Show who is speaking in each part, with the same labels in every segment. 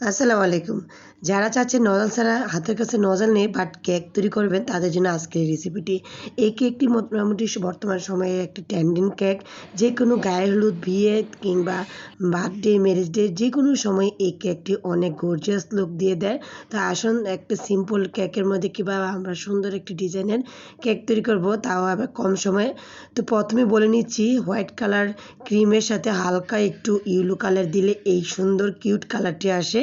Speaker 1: আসসালামু আলাইকুম। যারা চাচ্ছেন নজল ছাড়া হাতের কাছে নজল নেই বাট কেক তৈরি করবেন, তাদের জন্য আজকের রেসিপিটি এই কেকটি মোটামুটি বর্তমান সময়ে একটি ট্যান্ডিং কেক যে কোনো গায়ে হলুদ বিয়ে কিংবা বার্থডে ম্যারেজ ডে যে কোনো সময় এই কেকটি অনেক গর্জিয়াস লুক দিয়ে দেয়। তো আসুন, একটা সিম্পল কেকের মধ্যে কীভাবে আমরা সুন্দর একটি ডিজাইনের কেক তৈরি করব, তাও আবার কম সময়ে। তো প্রথমে বলে নিচ্ছি হোয়াইট কালার ক্রিমের সাথে হালকা একটু ইয়েলো কালার দিলে এই সুন্দর কিউট কালারটি আসে।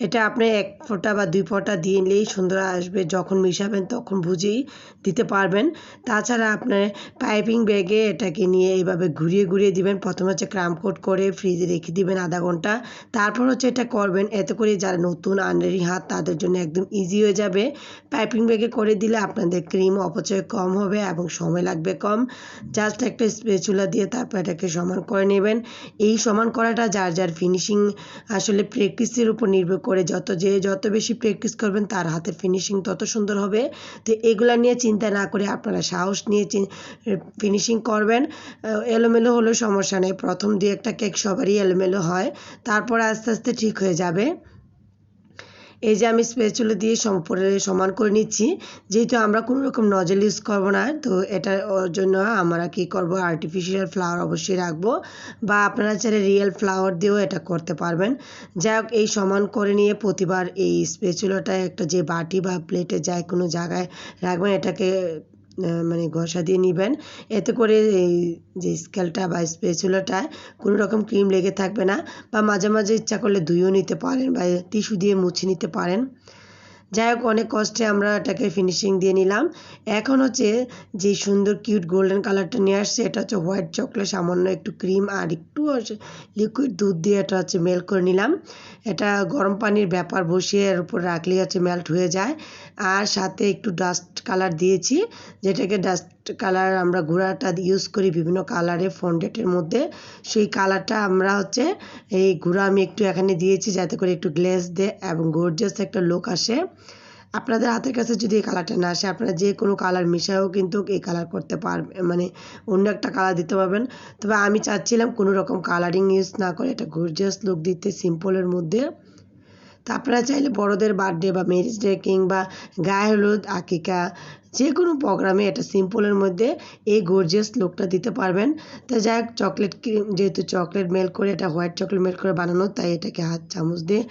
Speaker 1: এটা আপনি এক ফোঁটা বা দুই ফোঁটা দিয়ে নিলেই সুন্দর আসবে। যখন মিশাবেন তখন বুঝেই দিতে পারবেন। তাছাড়া আপনার পাইপিং ব্যাগে এটাকে নিয়ে এইভাবে ঘুরিয়ে ঘুরিয়ে দিবেন। প্রথমে হচ্ছে ক্রাম কোট করে ফ্রিজে রেখে দিবেন আধা ঘণ্টা। তারপর হচ্ছে এটা করবেন। এতে করে যারা নতুন আন্ডারি হাত, তাদের জন্য একদম ইজি হয়ে যাবে। পাইপিং ব্যাগে করে দিলে আপনাদের ক্রিম অপচয় কম হবে এবং সময় লাগবে কম। জাস্ট একটা স্পেচুলা দিয়ে তারপর এটাকে সমান করে নেবেন। এই সমান করাটা যার যার ফিনিশিং আসলে প্র্যাকটিসের উপর নির্ভর করে যত যে যত বেশি প্র্যাকটিস করবেন তার হাতের ফিনিশিং তত সুন্দর হবে। তো এগুলা নিয়ে চিন্তা না করে আপনারা সাহস নিয়ে ফিনিশিং করবেন। এলোমেলো হলেও সমস্যা নেই। প্রথম দুই একটা কেক সবারই এলোমেলো হয়। তারপর আস্তে আস্তে ঠিক হয়ে যাবে। এই যে আমি স্পেচুলা দিয়ে সম্পূর্ণ সমান করে নিচ্ছি, যেহেতু আমরা কোনো রকম নজল ইউজ করব না, তো এটার ওর জন্য আমরা কি করব? আর্টিফিশিয়াল ফ্লাওয়ার অবশ্যই রাখব বা আপনারা চাইলে রিয়েল ফ্লাওয়ার দিয়েও এটা করতে পারবেন। যাই হোক, এই সমান করে নিয়ে প্রতিবার এই স্পেচুলোটা একটা যে বাটি বা প্লেটে যায় কোনো জায়গায় রাখবেন, এটাকে মানে ঘষা দিয়ে নেবেন। এতে করে এই যে স্কেলটা বা স্পেচুলাটায় কোনো রকম ক্রিম লেগে থাকবে না বা মাঝে মাঝে ইচ্ছা করলে ধুয়েও নিতে পারেন বা টিস্যু দিয়ে মুছে নিতে পারেন। যাই হোক অনেক কষ্টে আমরা এটাকে ফিনিশিং দিয়ে নিলাম। এখন হচ্ছে যে সুন্দর কিউট গোল্ডেন কালারটা নিয়ে আসছে, এটা হচ্ছে হোয়াইট চকলেট সামান্য একটু ক্রিম আর একটু লিকুইড দুধ দিয়ে এটা হচ্ছে মেল্ট করে নিলাম। এটা গরম পানির ব্যাপার বসিয়ে এর উপর রাখলেই হচ্ছে মেল্ট হয়ে যায়। আর সাথে একটু ডাস্ট কালার দিয়েছি, যেটাকে ডাস্ট কালার আমরা ঘোড়াটা ইউজ করি বিভিন্ন কালারে ফন্ডেটের মধ্যে। সেই কালারটা আমরা হচ্ছে এই ঘোড়া আমি একটু এখানে দিয়েছি, যাতে করে একটু গ্লেস দেয় এবং গর্জিয়াস একটা লুক আসে। আপনাদের হাতের কাছে যদি এই কালারটা না আসে, আপনারা যে কোনো কালার মিশায়ও কিন্তু এই কালার করতে পারবেন মানে অন্য একটা কালার দিতে পারবেন। তবে আমি চাচ্ছিলাম কোনো রকম কালারিং ইউজ না করে একটা গর্জিয়াস লুক দিতে সিম্পলের মধ্যে। আপনারা চাইলে বড়দের বার্থডে বা ম্যারেজ ডে কিংবা গায়ে হলুদ, আকিকা যে কোনো প্রোগ্রামে এটা সিম্পলের মধ্যে এই গর্জিয়াস লুকটা দিতে পারবেন। তো যাই হোক চকলেট ক্রিম যেহেতু চকলেট মেল্ট করে, এটা হোয়াইট চকলেট মেল্ট করে বানানো, তাই এটাকে হাত চামচ দিয়ে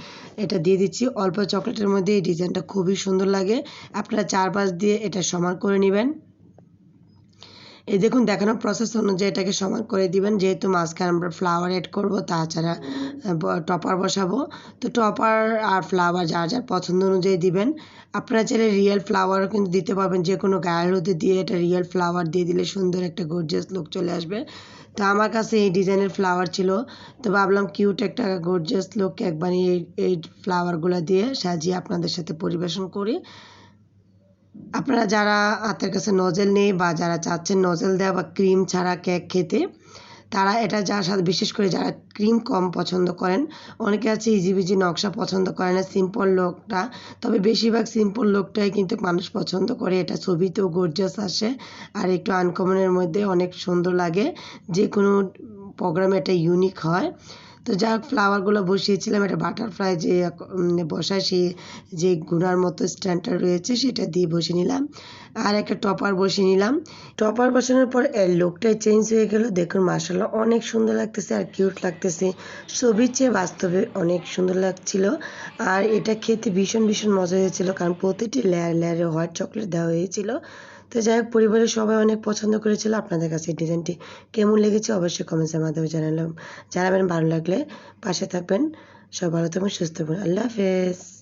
Speaker 1: এটা দিয়ে দিচ্ছি। অল্প চকলেটের মধ্যে এই ডিজাইনটা খুবই সুন্দর লাগে। আপনারা চারপাশ দিয়ে এটা সমান করে নেবেন। এই দেখুন দেখানো প্রসেস অনুযায়ী এটাকে সমান করে দিবেন। যেহেতু মাঝখানে আমরা ফ্লাওয়ার এড করব, তাছাড়া টপার বসাবো। তো টপার আর ফ্লাওয়ার যার যার পছন্দ অনুযায়ী দিবেন। আপনারা চাইলে রিয়েল ফ্লাওয়ারও কিন্তু দিতে পারবেন। যে কোনো গায়ের হতে দিয়ে এটা রিয়েল ফ্লাওয়ার দিয়ে দিলে সুন্দর একটা গর্জিয়াস লুক চলে আসবে। তো আমার কাছে এই ডিজাইনের ফ্লাওয়ার ছিল। তো ভাবলাম কিউট একটা গর্জিয়াস লুক বানিয়ে এই ফ্লাওয়ারগুলো দিয়ে সাজিয়ে আপনাদের সাথে পরিবেশন করি। আপনারা যারা হাতের কাছে নজেল নেই বা যারা চাচ্ছেন নজেল দেওয়া বা ক্রিম ছাড়া কেক খেতে, তারা এটা যার সাথে, বিশেষ করে যারা ক্রিম কম পছন্দ করেন, অনেকে আছে ইজিবিজি নকশা পছন্দ করে না সিম্পল লোকটা, তবে বেশিরভাগ সিম্পল লোকটাই কিন্তু মানুষ পছন্দ করে। এটা ছবিতেও গর্জাস আসে আর একটু আনকমনের মধ্যে অনেক সুন্দর লাগে। যে কোনো প্রোগ্রামে এটা ইউনিক হয়। তো যা ফ্লাওয়ারগুলো বসিয়েছিলাম। একটা বাটারফ্লাই যে বসায় সেই যে গুনার মতো স্ট্যান্ডটা রয়েছে, সেটা দিয়ে বসে নিলাম। আর একটা টপার বসিয়ে নিলাম। টপার বসানোর পর এর লুকটাই চেঞ্জ হয়ে গেল। দেখুন মাসাল্লাহ অনেক সুন্দর লাগতেছে আর কিউট লাগতেছে। ছবির চেয়ে বাস্তবে অনেক সুন্দর লাগছিল। আর এটা খেতে ভীষণ ভীষণ মজা হয়েছিল, কারণ প্রতিটি লেয়ার লেয়ারে হোয়াইট চকলেট দেওয়া হয়েছিল। তো যাই হোক পরিবারের সবাই অনেক পছন্দ করেছিল আপনাদের কাছে ডিজাইনটি। কেমন লেগেছে অবশ্যই কমেন্টসের মাধ্যমে জানালাম জানাবেন ভালো লাগলে। পাশে থাকবেন। সব ভালো থাকবেন, সুস্থ থাকবেন। আল্লাহ হাফেজ।